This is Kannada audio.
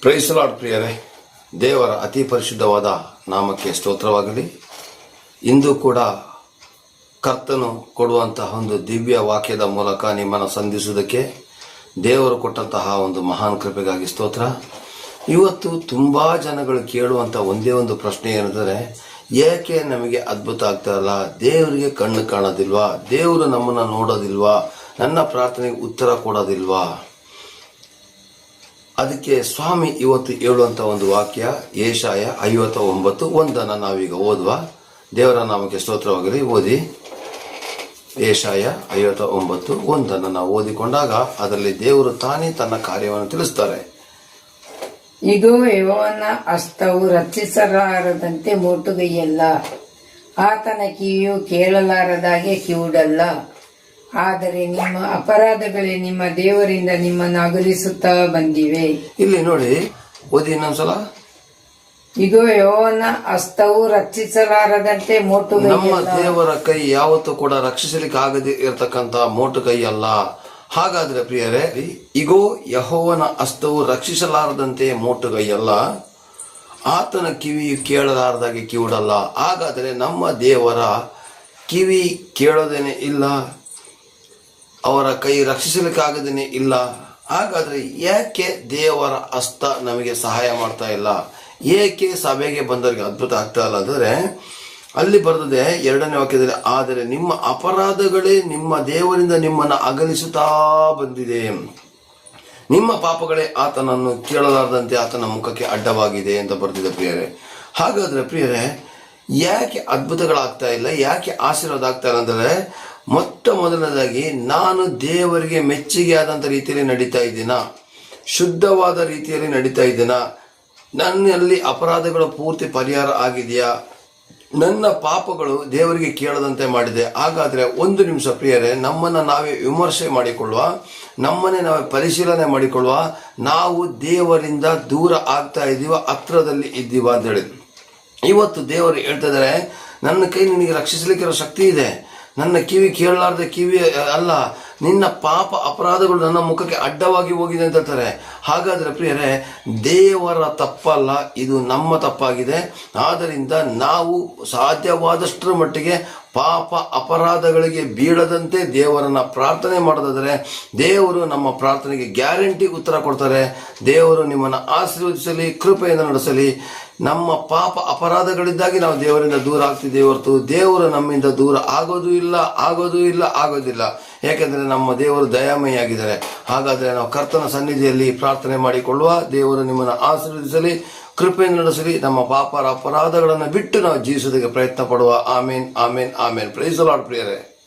ಪ್ರೈಸಲಾಡ್ ಪ್ರಿಯರೇ. ದೇವರ ಅತಿ ಪರಿಶುದ್ಧವಾದ ನಾಮಕ್ಕೆ ಸ್ತೋತ್ರವಾಗಲಿ. ಇಂದು ಕೂಡ ಕರ್ತನು ಕೊಡುವಂತಹ ಒಂದು ದಿವ್ಯ ವಾಕ್ಯದ ಮೂಲಕ ನಿಮ್ಮನ್ನು ಸಂಧಿಸುವುದಕ್ಕೆ ದೇವರು ಕೊಟ್ಟಂತಹ ಒಂದು ಮಹಾನ್ ಕೃಪೆಗಾಗಿ ಸ್ತೋತ್ರ. ಇವತ್ತು ತುಂಬ ಜನಗಳು ಕೇಳುವಂಥ ಒಂದೇ ಒಂದು ಪ್ರಶ್ನೆ ಏನೆಂದರೆ, ಏಕೆ ನಮಗೆ ಅದ್ಭುತ ಆಗ್ತಾ ಇಲ್ಲ? ದೇವರಿಗೆ ಕಣ್ಣು ಕಾಣೋದಿಲ್ವಾ? ದೇವರು ನಮ್ಮನ್ನು ನೋಡೋದಿಲ್ವಾ? ನನ್ನ ಪ್ರಾರ್ಥನೆಗೆ ಉತ್ತರ ಕೊಡೋದಿಲ್ವಾ? ಅದಕ್ಕೆ ಸ್ವಾಮಿ ಇವತ್ತು ಹೇಳುವಂತ ಒಂದು ವಾಕ್ಯ, ಏಷಾಯ ಐವತ್ತ ಒಂಬತ್ತು ಒಂದನ್ನು ನಾವೀಗ ಓದುವ. ದೇವರ ನಾಮಕ್ಕೆ ಸ್ತೋತ್ರವಾಗಲಿ, ಓದಿ. ಏಷಾಯ ಐವತ್ತ ಒಂಬತ್ತು ಒಂದನ್ನು ನಾವು ಓದಿಕೊಂಡಾಗ ಅದರಲ್ಲಿ ದೇವರು ತಾನೇ ತನ್ನ ಕಾರ್ಯವನ್ನು ತಿಳಿಸ್ತಾರೆ. ಇದು ಯವನ ಅಸ್ತವು ರಚಿಸಲಾರದಂತೆ ಮೋಟುಗೈಯಲ್ಲ. ಆತನ ಕಿವಿಯು ಕೇಳಲಾರದಾಗೆ ಕಿವುಡಲ್ಲ. ಆದರೆ ನಿಮ್ಮ ಅಪರಾಧಗಳೇ ನಿಮ್ಮ ದೇವರಿಂದ ನಿಮ್ಮನ್ನು ಅಗಲಿಸುತ್ತಾ ಬಂದಿವೆ. ಇಲ್ಲಿ ನೋಡಿ ಓದಿ ಇನ್ನೊಂದ್ಸಲ. ಇಗೋ ಯೋವನ ಅಸ್ತವು ರಕ್ಷಿಸಲಾರದಂತೆ ಮೋಟು ನಮ್ಮ ದೇವರ ಕೈ ಯಾವತ್ತೂ ಕೂಡ ರಕ್ಷಿಸಲಿಕ್ಕೆ ಆಗದೆ ಇರತಕ್ಕಂತ ಮೋಟು ಕೈ ಅಲ್ಲ ಹಾಗಾದ್ರೆ ಪ್ರಿಯರೇ ಇಗೋ ಯಹೋವನ ಅಸ್ತವು ರಕ್ಷಿಸಲಾರದಂತೆ ಮೋಟು ಕೈಯಲ್ಲ ಆತನ ಕಿವಿ ಕೇಳಲಾರದಾಗೆ ಕಿವುಡಲ್ಲ. ಹಾಗಾದರೆ ನಮ್ಮ ದೇವರ ಕಿವಿ ಕೇಳೋದೇನೆ ಇಲ್ಲ? ಅವರ ಕೈ ರಕ್ಷಿಸಲಿಕ್ಕಾಗದೇನೆ ಇಲ್ಲ. ಹಾಗಾದ್ರೆ ಯಾಕೆ ದೇವರ ಅಸ್ತ ನಮಗೆ ಸಹಾಯ ಮಾಡ್ತಾ ಇಲ್ಲ? ಏಕೆ ಸಭೆಗೆ ಬಂದವರಿಗೆ ಅದ್ಭುತ ಆಗ್ತಾ ಇಲ್ಲ ಅಂದ್ರೆ, ಅಲ್ಲಿ ಬರ್ತದೆ ಎರಡನೇ ವಾಕ್ಯದಲ್ಲಿ, ಆದರೆ ನಿಮ್ಮ ಅಪರಾಧಗಳೇ ನಿಮ್ಮ ದೇವರಿಂದ ನಿಮ್ಮನ್ನು ಅಗಲಿಸುತ್ತಾ ಬಂದಿದೆ. ನಿಮ್ಮ ಪಾಪಗಳೇ ಆತನನ್ನು ಕೇಳಲಾರದಂತೆ ಆತನ ಮುಖಕ್ಕೆ ಅಡ್ಡವಾಗಿದೆ ಅಂತ ಬರ್ತಿದೆ ಪ್ರಿಯರೇ. ಹಾಗಾದ್ರೆ ಪ್ರಿಯರೇ, ಯಾಕೆ ಅದ್ಭುತಗಳಾಗ್ತಾ ಇಲ್ಲ? ಯಾಕೆ ಆಶೀರ್ವಾದ ಆಗ್ತಾ ಇಲ್ಲ ಅಂದ್ರೆ ಮೊಟ್ಟ ಮೊದಲನೇದಾಗಿ, ನಾನು ದೇವರಿಗೆ ಮೆಚ್ಚುಗೆ ಆದಂಥ ರೀತಿಯಲ್ಲಿ ನಡೀತಾ ಇದ್ದೀನ? ಶುದ್ಧವಾದ ರೀತಿಯಲ್ಲಿ ನಡೀತಾ ಇದ್ದೀನ? ನನ್ನಲ್ಲಿ ಅಪರಾಧಗಳ ಪೂರ್ತಿ ಪರಿಹಾರ ಆಗಿದೆಯಾ? ನನ್ನ ಪಾಪಗಳು ದೇವರಿಗೆ ಕೇಳದಂತೆ ಮಾಡಿದೆ. ಹಾಗಾದರೆ ಒಂದು ನಿಮಿಷ ಪ್ರಿಯರೇ, ನಮ್ಮನ್ನ ನಾವೇ ವಿಮರ್ಶೆ ಮಾಡಿಕೊಳ್ಳುವ, ನಮ್ಮನ್ನೇ ನಾವೇ ಪರಿಶೀಲನೆ ಮಾಡಿಕೊಳ್ಳುವ, ನಾವು ದೇವರಿಂದ ದೂರ ಆಗ್ತಾ ಇದೀವ, ಹತ್ರದಲ್ಲಿ ಇದ್ದೀವ ಅಂತ ಹೇಳಿ. ಇವತ್ತು ದೇವರು ಹೇಳ್ತಾ ಇದ್ದಾರೆ, ನನ್ನ ಕೈ ನಿನಗೆ ರಕ್ಷಿಸಲಿಕ್ಕಿರೋ ಶಕ್ತಿ ಇದೆ. ನನ್ನ ಕಿವಿ ಕೇಳಲಾರ್ದ ಕಿವಿ ಅಲ್ಲ, ನಿನ್ನ ಪಾಪ ಅಪರಾಧಗಳು ನನ್ನ ಮುಖಕ್ಕೆ ಅಡ್ಡವಾಗಿ ಹೋಗಿದೆ ಅಂತ ಹೇಳ್ತಾರೆ. ಹಾಗಾದ್ರೆ ಪ್ರಿಯರೇ, ದೇವರ ತಪ್ಪಲ್ಲ, ಇದು ನಮ್ಮ ತಪ್ಪಾಗಿದೆ. ಆದ್ದರಿಂದ ನಾವು ಸಾಧ್ಯವಾದಷ್ಟರ ಮಟ್ಟಿಗೆ ಪಾಪ ಅಪರಾಧಗಳಿಗೆ ಬೀಳದಂತೆ ದೇವರನ್ನ ಪ್ರಾರ್ಥನೆ ಮಾಡೋದಾದರೆ ದೇವರು ನಮ್ಮ ಪ್ರಾರ್ಥನೆಗೆ ಗ್ಯಾರಂಟಿ ಉತ್ತರ ಕೊಡ್ತಾರೆ. ದೇವರು ನಿಮ್ಮನ್ನು ಆಶೀರ್ವದಿಸಲಿ, ಕೃಪೆಯಿಂದ ನಡೆಸಲಿ. ನಮ್ಮ ಪಾಪ ಅಪರಾಧಗಳಿದ್ದಾಗಿ ನಾವು ದೇವರಿಂದ ದೂರ ಆಗ್ತಿದ್ದೇವೆ ಹೊರತು ದೇವರು ನಮ್ಮಿಂದ ದೂರ ಆಗೋದು ಇಲ್ಲ ಆಗೋದು ಇಲ್ಲ, ಆಗೋದಿಲ್ಲ. ಯಾಕೆಂದ್ರೆ ನಮ್ಮ ದೇವರು ದಯಾಮಯಿಯಾಗಿದ್ದಾರೆ. ಹಾಗಾದ್ರೆ ನಾವು ಕರ್ತನ ಸನ್ನಿಧಿಯಲ್ಲಿ ಪ್ರಾರ್ಥನೆ ಮಾಡಿಕೊಳ್ಳುವ ದೇವರು ನಿಮ್ಮನ್ನು ಆಶೀರ್ವದಿಸಲಿ ಕೃಪೆಯಿಂದ ನಡೆಸಲಿ. ನಮ್ಮ ಪಾಪರ ಅಪರಾಧಗಳನ್ನು ಬಿಟ್ಟು ನಾವು ಜೀವಿಸೋದಕ್ಕೆ ಪ್ರಯತ್ನ ಪಡುವ ಆಮೇನ್ ಆಮೇನ್. ಆಮೇನ್ ಲಾರ್ಡ್ ಪ್ರಿಯರೇ.